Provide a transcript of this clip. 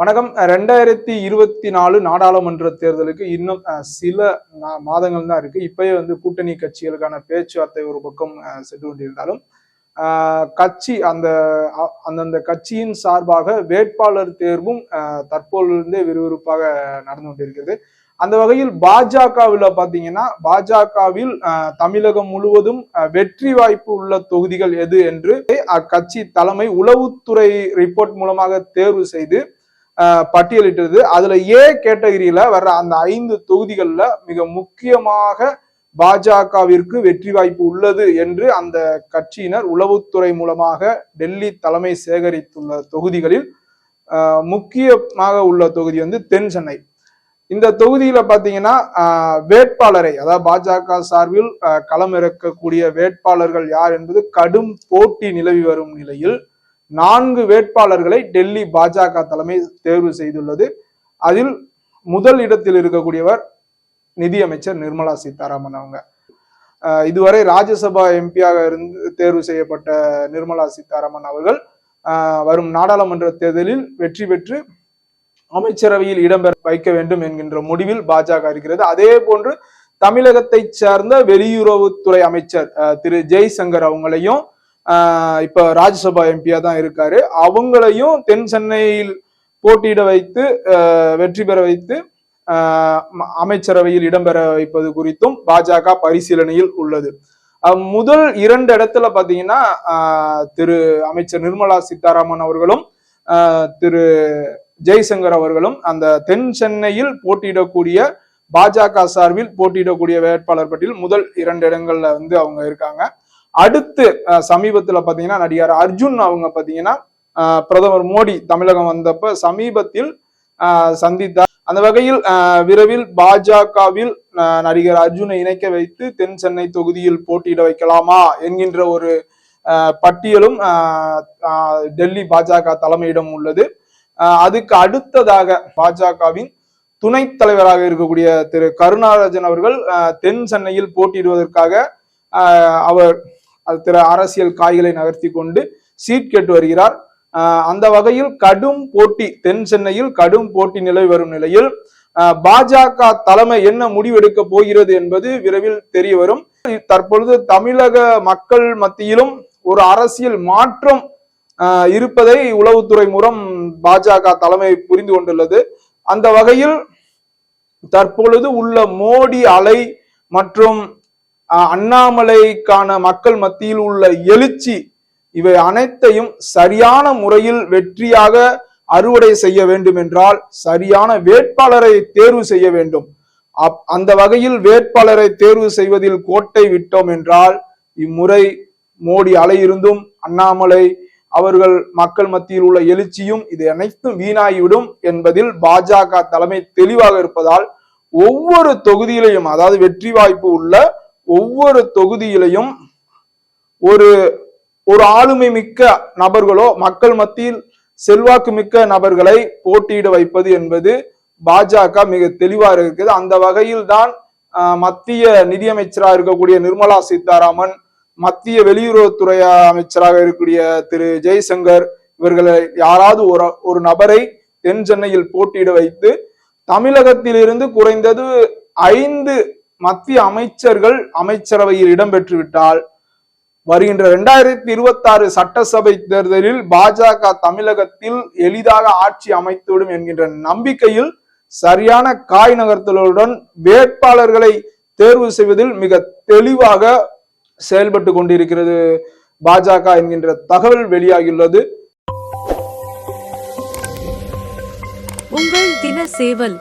வணக்கம். ரெண்டாயிரத்தி இருபத்தி நாலு நாடாளுமன்ற தேர்தலுக்கு இன்னும் சில மாதங்கள் தான் இருக்கு. இப்பயே வந்து கூட்டணி கட்சிகளுக்கான பேச்சுவார்த்தை ஒரு பக்கம் சென்று கொண்டிருந்தாலும் கட்சி அந்த அ- அந்தந்த கட்சியின் சார்பாக வேட்பாளர் தேர்வும் தற்போதிலிருந்தே விறுவிறுப்பாக நடந்து கொண்டிருக்கிறது. அந்த வகையில் பாஜகவில் பாத்தீங்கன்னா பாஜகவில் தமிழகம் முழுவதும் வெற்றி வாய்ப்பு உள்ள தொகுதிகள் எது என்று அக்கட்சி தலைமை உளவுத்துறை ரிப்போர்ட் மூலமாக தேர்வு செய்து பட்டியலிட்டது. அதுல ஏ கேட்டகரியில வர்ற அந்த ஐந்து தொகுதிகள்ல மிக முக்கியமாக பாஜகவிற்கு வெற்றி வாய்ப்பு உள்ளது என்று அந்த கட்சியினர் உளவுத்துறை மூலமாக டெல்லி தலைமை சேகரித்துள்ள தொகுதிகளில் முக்கியமாக உள்ள தொகுதி வந்து தென் சென்னை. இந்த தொகுதியில பாத்தீங்கன்னா வேட்பாளரை அதாவது பாஜக சார்பில் களமிறக்கக்கூடிய வேட்பாளர்கள் யார் என்பது கடும் போட்டி நிலவி வரும் நிலையில் நான்கு வேட்பாளர்களை டெல்லி பாஜக தலைமை தேர்வு செய்துள்ளது. அதில் முதல் இடத்தில் இருக்கக்கூடியவர் நிதியமைச்சர் நிர்மலா சீதாராமன் அவங்க. அஹ், இதுவரை ராஜ்யசபா எம்பியாக இருந்து தேர்வு செய்யப்பட்ட நிர்மலா சீதாராமன் அவர்கள் அஹ், வரும் நாடாளுமன்ற தேர்தலில் வெற்றி பெற்று அமைச்சரவையில் இடம்பெற வைக்க வேண்டும் என்கின்ற முடிவில் பாஜக இருக்கிறது. அதே போன்று தமிழகத்தை சார்ந்த வெளியுறவுத்துறை அமைச்சர் அஹ், திரு ஜெய்சங்கர் அவங்களையும் இப்ப ராஜ்யசபா எம்பியா தான் இருக்காரு. அவங்களையும் தென் சென்னையில் போட்டியிட வைத்து வெற்றி பெற வைத்து அமைச்சரவையில் இடம்பெற வைப்பது குறித்தும் பாஜக பரிசீலனையில் உள்ளது. முதல் இரண்டு இடத்துல பாத்தீங்கன்னா திரு அமைச்சர் நிர்மலா சீதாராமன் அவர்களும் திரு ஜெய்சங்கர் அவர்களும் அந்த தென் சென்னையில் போட்டியிடக்கூடிய பாஜக சார்பில் போட்டியிடக்கூடிய வேட்பாளர் பட்டியல் முதல் இரண்டு இடங்கள்ல வந்து அவங்க இருக்காங்க. அடுத்து சமீபத்தில் சமீபத்துல பாத்தீங்கன்னா நடிகர் அர்ஜுன் அவங்க பாத்தீங்கன்னா பிரதமர் மோடி தமிழகம் வந்தப்ப சமீபத்தில் சந்தித்தார். அந்த வகையில் விரைவில் பாஜகவில் நடிகர் அர்ஜுனை இணைக்க வைத்து தென் சென்னை தொகுதியில் போட்டியிட வைக்கலாமா என்கின்ற ஒரு பட்டியலும் டெல்லி பாஜக தலைமையிடம் உள்ளது. அதுக்கு அடுத்ததாக பாஜகவின் துணைத் தலைவராக இருக்கக்கூடிய திரு. கருணாராஜன் அவர்கள் தென் சென்னையில் போட்டியிடுவதற்காக அவர் அது அரசியல் காய்களை நகர்த்தி கொண்டு சீட் கேட்டு வருகிறார். அந்த வகையில் கடும் போட்டி தென் சென்னையில் கடும் போட்டி நிலவி வரும் நிலையில் பாஜக தலைமை என்ன முடிவெடுக்க போகிறது என்பது விரைவில் தெரிய வரும். தற்பொழுது தமிழக மக்கள் மத்தியிலும் ஒரு அரசியல் மாற்றம் இருப்பதை உளவுத்துறை மூலம் பாஜக தலைமை புரிந்து கொண்டுள்ளது. அந்த வகையில் தற்பொழுது உள்ள மோடி அலை மற்றும் அண்ணாமலைக்கான மக்கள் மத்தியில் உள்ள எழுச்சி இவை அனைத்தையும் சரியான முறையில் வெற்றியாக அறுவடை செய்ய வேண்டும் என்றால் சரியான வேட்பாளரை தேர்வு செய்ய வேண்டும். அப்- அந்த வகையில் வேட்பாளரை தேர்வு செய்வதில் கோட்டை விட்டோம் என்றால் இம்முறை மோடி அலை இருந்தும் அண்ணாமலை அவர்கள் மக்கள் மத்தியில் உள்ள எழுச்சியும் இது அனைத்தும் வீணாகிவிடும் என்பதில் பாஜக தலைமை தெளிவாக இருப்பதால் ஒவ்வொரு தொகுதியிலையும் அதாவது வெற்றி வாய்ப்பு உள்ள ஒவ்வொரு தொகுதியிலையும் ஒரு ஒரு ஆளுமை மிக்க நபர்களோ மக்கள் மத்தியில் செல்வாக்கு மிக்க நபர்களை போட்டியிட வைப்பது என்பது பாஜக மிக தெளிவாக இருக்குது. அந்த வகையில் தான் மத்திய நிதியமைச்சராக இருக்கக்கூடிய நிர்மலா சீதாராமன் மத்திய வெளியுறவுத்துறை அமைச்சராக இருக்கக்கூடிய திரு. ஜெய்சங்கர் இவர்களை யாராவது ஒரு ஒரு நபரை தென் சென்னையில் போட்டியிட வைத்து தமிழகத்திலிருந்து குறைந்தது ஐந்து மத்திய அமைச்சர்கள் அமைச்சரவையில் இடம்பெற்று விட்டால் வருகின்ற இரண்டாயிரத்தி இருபத்தி ஆறு சட்டசபை தேர்தலில் பாஜக தமிழகத்தில் எளிதாக ஆட்சி அமைத்துவிடும் என்கின்ற நம்பிக்கையில் சரியான காய் நகர்த்தலுடன் வேட்பாளர்களை தேர்வு செய்வதில் மிக தெளிவாக செயல்பட்டு கொண்டிருக்கிறது பாஜக என்கின்ற தகவல் வெளியாகியுள்ளது. உங்கள் தின சேவல்.